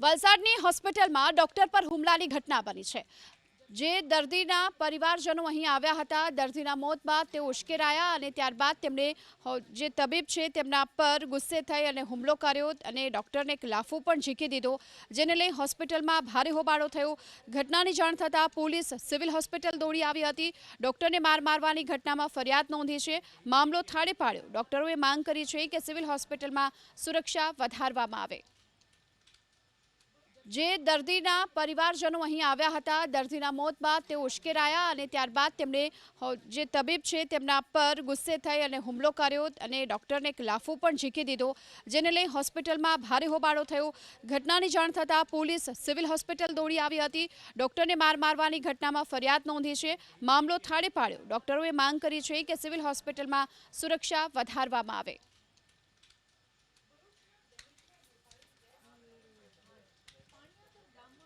વલસાડની હોસ્પિટલમાં ડોક્ટર પર હુમલાની ઘટના બની છે. જે દર્દીના પરિવારજનો અહીં આવ્યા હતા, દર્દીના મોત બાદ તે ઉશ્કેરાયા અને ત્યારબાદ તેમણે જે તબીબ છે તેમના પર ગુસ્સે થઈ અને હુમલો કર્યો અને ડૉક્ટરને એક લાફો પણ ઝીકી દીધો, જેને લઈ હોસ્પિટલમાં ભારે હોબાળો થયો. ઘટનાની જાણ થતાં પોલીસ સિવિલ હોસ્પિટલ દોડી આવી હતી. ડૉક્ટરને માર મારવાની ઘટનામાં ફરિયાદ નોંધી છે. મામલો થાળે પાડ્યો. ડૉક્ટરોએ માંગ કરી છે કે સિવિલ હોસ્પિટલમાં સુરક્ષા વધારવામાં આવે. જે દર્દીના પરિવારજનો અહીં આવ્યા હતા, દર્દીના મોત બાદ તેઓ ઉશ્કેરાયા અને ત્યારબાદ તેમણે જે તબીબ છે તેમના પર ગુસ્સે થઈ અને હુમલો કર્યો અને ડૉક્ટરને એક લાફો પણ ઝીકી દીધો, જેને લઈ હોસ્પિટલમાં ભારે હોબાળો થયો. ઘટનાની જાણ થતાં પોલીસ સિવિલ હોસ્પિટલ દોડી આવી હતી. ડૉક્ટરને માર મારવાની ઘટનામાં ફરિયાદ નોંધી છે. મામલો થાળે પાડ્યો. ડૉક્ટરોએ માંગ કરી છે કે સિવિલ હોસ્પિટલમાં સુરક્ષા વધારવામાં આવે.